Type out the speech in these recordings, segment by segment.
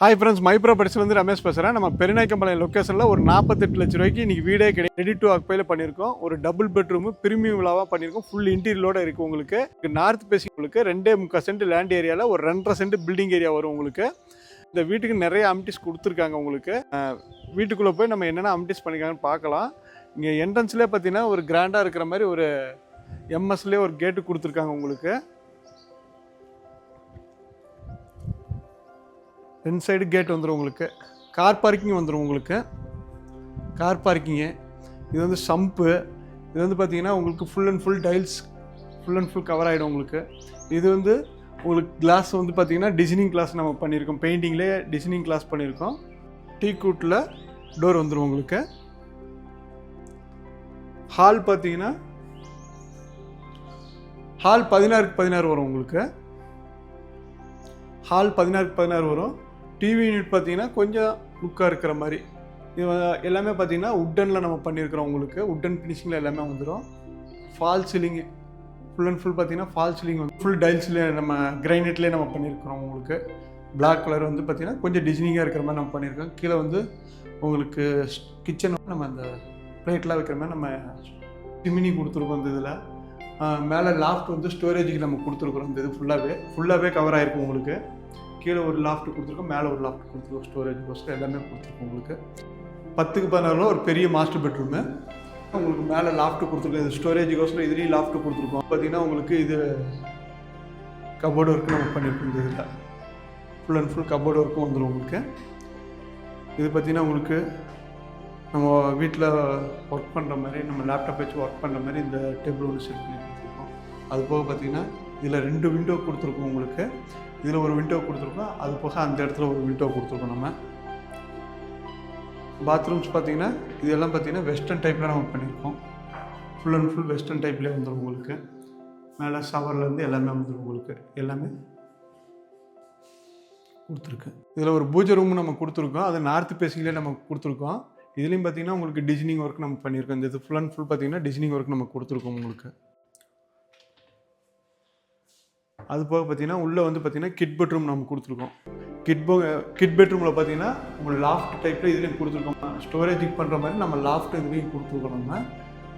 Hi friends மைப்ரோ வந்து ரமேஷ் பேசுகிறேன் நம்ம பெருநாய்க்கம்பாளையம் லொக்கேஷனில் ஒரு நாற்பத்தெட்டு லட்ச ரூபாய்க்கு இன்றைக்கி வீடே கிடையாது ரெடி டு அக்பையில் பண்ணியிருக்கோம். ஒரு டபுள் பெட்ரூமு பிரிமியம் விழாவாக பண்ணியிருக்கோம். ஃபுல் இன்டீரியலோட இருக்குது உங்களுக்கு. நார்த் பேசி உங்களுக்கு ரெண்டே முக்கால் சென்ட் லேண்ட் ஏரியாவில் ஒரு ரெண்டரை சென்ட் பில்டிங் ஏரியா வரும் உங்களுக்கு. இந்த வீட்டுக்கு நிறைய அமிட்டிஸ் கொடுத்துருக்காங்க உங்களுக்கு. வீட்டுக்குள்ளே போய் நம்ம என்னென்ன அமிட்டிஸ் பண்ணியிருக்காங்கன்னு பார்க்கலாம். இங்கே என்ட்ரன்ஸ்லேயே பார்த்தீங்கன்னா ஒரு கிராண்டாக இருக்கிற மாதிரி ஒரு எம்எஸ்லேயே ஒரு கேட்டு கொடுத்துருக்காங்க உங்களுக்கு. ரெண்டு சைடு கேட் வந்துடும் உங்களுக்கு. கார் பார்க்கிங் வந்துடும் உங்களுக்கு. Car parking. இது வந்து சம்ப்பு இது வந்து பார்த்திங்கன்னா உங்களுக்கு full and full tiles full and full cover ஆகிடும் உங்களுக்கு. இது வந்து உங்களுக்கு கிளாஸ் வந்து பார்த்திங்கன்னா டிசைனிங் கிளாஸ் நம்ம பண்ணியிருக்கோம் பெயிண்டிங்லேயே டிசைனிங் கிளாஸ் பண்ணியிருக்கோம் டீ கூட்டில் டோர் வந்துடும் உங்களுக்கு. ஹால் பார்த்தீங்கன்னா ஹால் பதினாறுக்கு பதினாறு வரும் உங்களுக்கு. ஹால் பதினாறுக்கு பதினாறு வரும். டிவி யூனிட் பார்த்தீங்கன்னா கொஞ்சம் லுக்காக இருக்கிற மாதிரி. இது எல்லாமே பார்த்தீங்கன்னா உட்டனில் நம்ம பண்ணியிருக்கிறோம் உங்களுக்கு. உட்டன் ஃபினிஷிங்கில் எல்லாமே வந்துடும் false ceiling full and full பார்த்தீங்கன்னா ஃபால் சீலிங் வந்து ஃபுல் டைல்ஸ்லேயே நம்ம கிரைனட்லேயே நம்ம பண்ணியிருக்கிறோம் உங்களுக்கு. பிளாக் கலர் வந்து பார்த்தீங்கன்னா கொஞ்சம் டிசைனிங்காக இருக்கிற மாதிரி நம்ம பண்ணியிருக்கோம். கீழே வந்து உங்களுக்கு கிச்சன் நம்ம அந்த பிளேட்லாம் வைக்கிற மாதிரி நம்ம சிமினி கொடுத்துருக்கோம் இந்த இதில். மேலே லாஃப்ட் வந்து ஸ்டோரேஜுக்கு நம்ம கொடுத்துருக்குறோம் இந்த இது ஃபுல்லாகவே ஃபுல்லாகவே கவர் ஆகிருக்கும் உங்களுக்கு. கீழே ஒரு லாஃப்ட் கொடுத்துருக்கோம் மேலே ஒரு லாஃப்ட் கொடுத்துருக்கோம் ஸ்டோரேஜ் எல்லாமே கொடுத்துருக்கோம் உங்களுக்கு. பத்துக்கு பதினாறுல ஒரு பெரிய மாஸ்டர் பெட்ரூமு உங்களுக்கு மேலே லாஃப்ட் கொடுத்துருக்கோம் இது ஸ்டோரேஜுக்கோசரம் இதுலேயும் லாஃப்ட் கொடுத்துருக்கோம். பார்த்தீங்கன்னா உங்களுக்கு இது கபோர்டு ஒர்க் நம்ம பண்ணியிருக்கோம் இந்த இதில் ஃபுல் அண்ட் ஃபுல் கபோர்டு ஒர்க்கும் வந்துடும் உங்களுக்கு. இது பார்த்தீங்கன்னா உங்களுக்கு நம்ம வீட்டில் ஒர்க் பண்ணுற மாதிரி நம்ம லேப்டாப் வச்சு ஒர்க் பண்ணுற மாதிரி இந்த டேபிள் ஒன்று செட் பண்ணி கொடுத்துருக்கோம். அது போக பார்த்தீங்கன்னா இதில் ரெண்டு விண்டோ கொடுத்துருக்கோம் உங்களுக்கு. இதில் ஒரு விண்டோ கொடுத்துருக்கோம். அது போக அந்த இடத்துல ஒரு விண்டோ கொடுத்துருக்கோம் நம்ம. பாத்ரூம்ஸ் பார்த்தீங்கன்னா இதெல்லாம் பார்த்தீங்கன்னா வெஸ்டர்ன் டைப்பில் நம்ம பண்ணியிருக்கோம். ஃபுல் அண்ட் ஃபுல் வெஸ்டர்ன் டைப்லேயே வந்துடும் உங்களுக்கு. மேலே ஷவர்லேருந்து எல்லாமே வந்துடும் உங்களுக்கு. எல்லாமே கொடுத்துருக்கு. இதில் ஒரு பூஜை ரூம் நம்ம கொடுத்துருக்கோம். அது நார்த் பேசிக்கிலே நம்ம கொடுத்துருக்கோம். இதுலேயும் பார்த்தீங்கன்னா உங்களுக்கு டிசைனிங் ஒர்க் நம்ம பண்ணியிருக்கோம். இந்த இது ஃபுல் அண்ட் ஃபுல் பார்த்தீங்கன்னா டிசைனிங் ஒர்க் நம்ம கொடுத்துருக்கோம் உங்களுக்கு. அது போக பார்த்தீங்கன்னா உள்ளே வந்து பார்த்தீங்கன்னா கிட் பெட்ரூம் நம்ம கொடுத்துருக்கோம். கிட் போ கிட் பெட்ரூமில் பார்த்தீங்கன்னா உங்களுக்கு லாஃப்ட் டைப்பில் இதுலேயும் கொடுத்துருக்கோம். ஸ்டோரேஜுக்கு பண்ணுற மாதிரி நம்ம லாஃப்ட் இதுலேயும் கொடுத்துருக்கோம் நம்ம.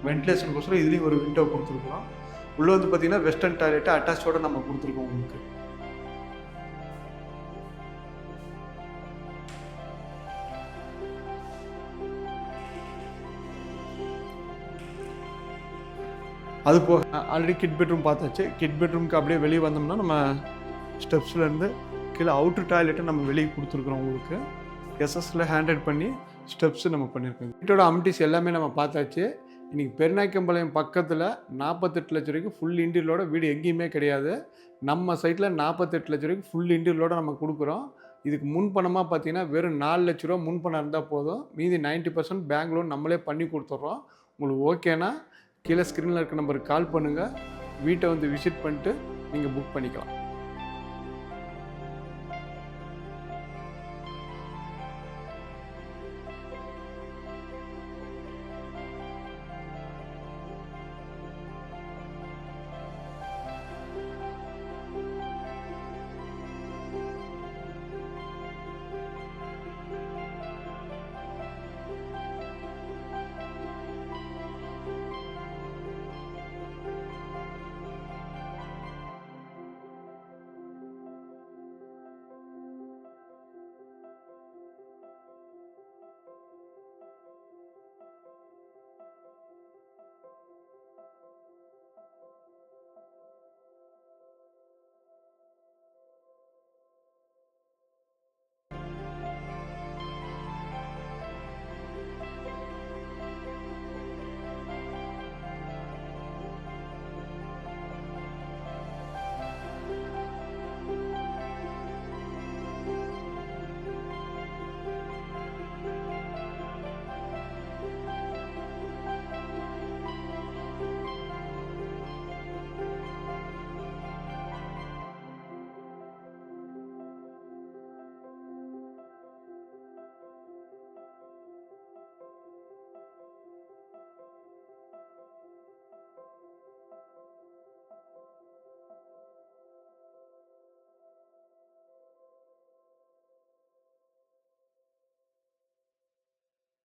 வென்டிலேஷனுக்கோசரம் இதுலேயும் ஒரு விண்டோ கொடுத்துருக்கோம். உள்ளே வந்து பார்த்தீங்கன்னா வெஸ்டர்ன் டாய்லெட்டு அட்டாச்சோட நம்ம கொடுத்துருக்கோம் உங்களுக்கு. அது போக ஆல்ரெடி கிட் பெட்ரூம் பார்த்தாச்சு. கிட் பெட்ரூம்க்கு அப்படியே வெளியே வந்தோம்னா நம்ம ஸ்டெப்ஸ்லேருந்து கீழே அவுட்ரு டாய்லெட்டை நம்ம வெளியே கொடுத்துருக்குறோம் உங்களுக்கு. எஸ்எஸ்ல ஹேண்டட் பண்ணி ஸ்டெப்ஸு நம்ம பண்ணியிருக்கோம் வீட்டோட அமிட்டிஸ் எல்லாமே நம்ம பார்த்தாச்சு. இன்றைக்கி பெருநாய்க்கம்பாளையம் பக்கத்தில் நாற்பத்தெட்டு லட்சம் ரூபாய்க்கு ஃபுல் இன்டீரியலோட வீடு எங்கேயுமே கிடையாது. நம்ம சைட்டில் நாற்பத்தெட்டு லட்சம் ரூபாய்க்கு ஃபுல் இன்டீரியலோட நம்ம கொடுக்குறோம். இதுக்கு முன்பணமாக பார்த்தீங்கன்னா வெறும் நாலு லட்ச ரூபா முன் பணம் இருந்தால் போதும். மீதி 90% பர்சன்ட் பேங்க் லோன் நம்மளே பண்ணி கொடுத்துட்றோம். உங்களுக்கு ஓகேனா கீழே ஸ்க்ரீனில் இருக்க நம்பருக்கு கால் பண்ணுங்கள் வீட்டை வந்து விசிட் பண்ணிட்டு நீங்கள் புக் பண்ணிக்கலாம்.